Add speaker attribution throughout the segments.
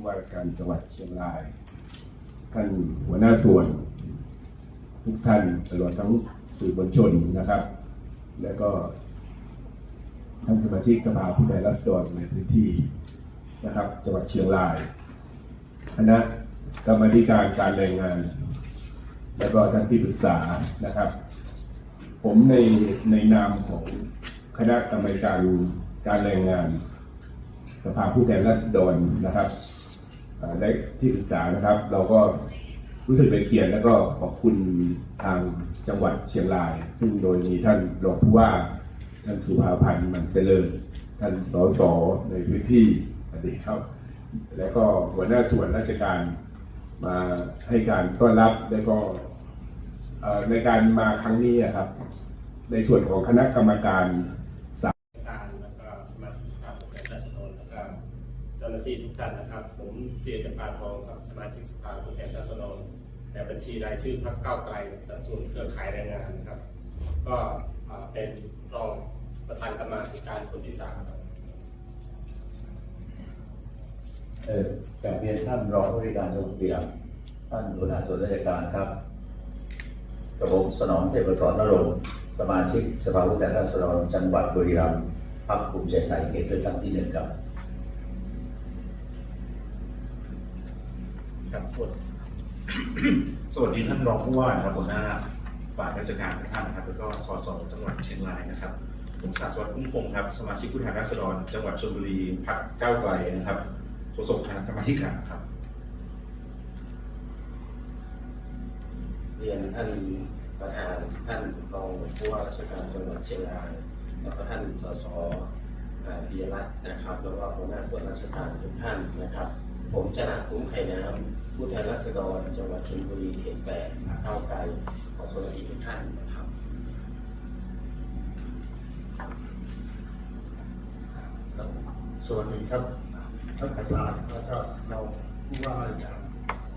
Speaker 1: ผู้ว่าราชการจังหวัดเชียงราย ท่านหัวหน้าส่วน ทุกท่านตลอดทั้งสื่อมวลชนนะครับ แล้วก็ท่านสมาชิกสภาผู้แทนราษฎรในพื้นที่นะครับ จังหวัดเชียงรายคณะกรรมธิการการแรงงาน แล้วก็ท่านที่ปรึกษานะครับ ผมในในนามของคณะกรรมการการแรงงานสภาผู้แทนราษฎรนะครับ ได้ที่ปรึกษานะครับ เราก็รู้สึกเป็นเกียรติแล้วก็ขอบคุณทางจังหวัดเชียงราย ซึ่งโดยมีท่านรองผู้ว่าท่านสุภาพันธ์มันเจริญ ท่านสสในพื้นที่อดีครับ แล้วก็หัวหน้าส่วนราชการมาให้การต้อนรับแล้วก็ในการมาครั้งนี้อะครับ ในส่วนของคณะกรรมการสาม
Speaker 2: การแล้วก็สมาชิกสภาผู้แทนราษฎรแล้วก็ เจ้าหน้าที่ทุกท่านนะครับ ผมเสียจักราทองครับสมาชิกสภาผู้แทนราษฎรแต่บัญชีรายชื่อพรรคก้าวไกลสัดส่วนเครือข่ายแรงงานครับ ก็เป็นรองประธานกรรมาธิการคนที่สามครับ
Speaker 3: เออกับเรียนท่านรองผู้บริการจังหวัดบุรีรัมย์ท่านหัวหน้าส่วนราชการครับกระผมสนองเทพสอนนรงสมาชิกสภาผู้แทนราษฎรจังหวัดบุรีรัมย์พรรคภูมิใจไทยเขตเลือกตั้งที่หนึ่งครับ
Speaker 4: ครับสวัสดีสวัสดีท่านรองผู้ว่านะครับหัวหน้าฝ่ายราชการทุกท่านนะครับแล้วก็สสจังหวัดเชียงรายนะครับ ผมศาสวัตรพุ่มพงศ์ครับสมาชิกผู้แทนราษฎร จังหวัดชลบุรีพรรคก้าวไกลนะครับโฆษกคณะกรรมาการครับ
Speaker 5: เรียนท่านประธานท่านรองผู้ว่าราชการจังหวัดเชียงราย แล้วก็ท่านสสอ่าปิยรัตน์นะครับ แล้วก็หัวหน้าส่วนราชการทุกท่านนะครับ ผมจะนะคุ้มไข่น้ำผู้แทนราษฎรจังหวัดชลบุรีเขตแปดเก้าไกลขอสวัสดีทุกท่านนะครับ
Speaker 6: สวัสดีครับท่านประธานแล้วก็เราผู้ว่าราชการ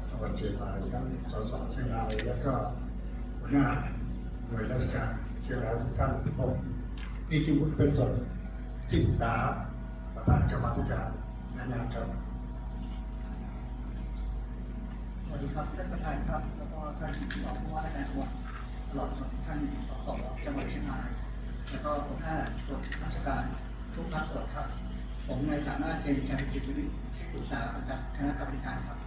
Speaker 6: จังหวัดเชียงรายท่านสสเชียงรายแล้วก็หัวหน้าหน่วยราชการเชียงรายทุกท่านผมพี่จิวุฒิเป็นส่วนที่ปรึกษาประธานกรรมธิการแนะนำครับ
Speaker 7: ส วัสดีครับท่านประธานครับ แล้วก็ท่านรองผู้ว่าราชการจังหวัดตลอดจนท่านสสจังหวัดเชียงราย แล้วก็หัวหน้าส่วนราชการทุกภาคส่วนครับ ผมนายสามารถเจนชัยจิตวิริที่ปรึกษาประจำคณะกรรมการครับ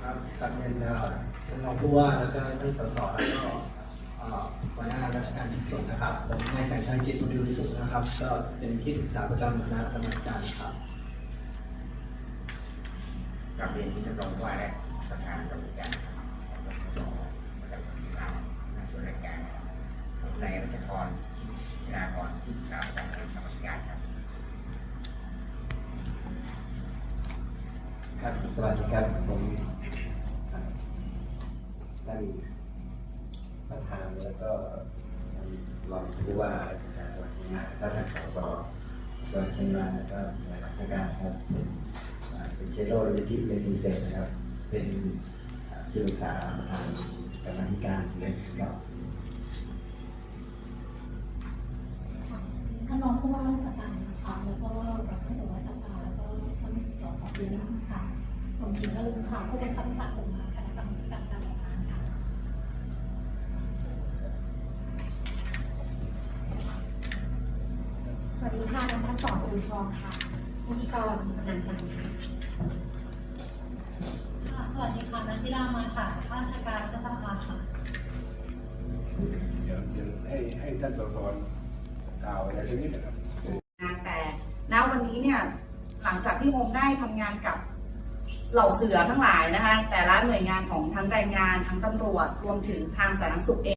Speaker 8: ครับจากเรียนท่านรองผู้ว่าแล้วก็ท่านสสแล้วก็หัวหน้าราชการทุกส่วนนะครับ ผมนายแสงชัยจิตสุริยุทธสุนะครับ ก็เป็นที่ปรึกษาประจำคณะกรรมการครับ
Speaker 9: กับเรียนที่จะต้องว่าและประธานกรรมการประจำการเราในส่วนรายการนายรัชกรธนากรที่ปรึกษาประจำคณะกรรมการครับ
Speaker 8: ครับสวัสดีครับผมท่านประธานแล้วก็ท่านรองผู้ว่าราชการจังหวัดเชียงายแล้วก็ท่านสส จังหวัดเชียงรายแล้วก็หน่วยราชการครับอ่าเป็นเชโลโลจิสติกส์เป็นพิเศษนะครับ เป็นอ่าที่ปรึกษาประธานกรรมาธิการเลยครับ
Speaker 10: ท่านรองผู้ว่าราชการนะคะแล้วก็ท่านสวัสดิ์สภาแล้วก็ท่านสสเดือนค่ะสมจินก็ลืมค่ะผู้บังคับบัญชาองค์การคณะกรรมการการแรงงานค่ะสวัส ดีค่ะน้องพันสอนอุทองค่ะพิธีกรนันจันทร์ค่ะค่ะสวัสดีค่ะนันทิรามาฉายข้าราชการรัฐสภาค่ะ
Speaker 1: เดี๋ยวเดี๋ยวให้ให้ท่านสสกล่าวอะไรสักนิดนะครับ
Speaker 11: งานแต่ณวันนี้เนี่ยหลังจากที่โฮมได้ทำงานกับเหล่าเสือทั้งหลายนะคะ แต่ละหน่วยงานของทั้งแรงงานทั้งตำรวจรวมถึงทางสาธารณสุขเอง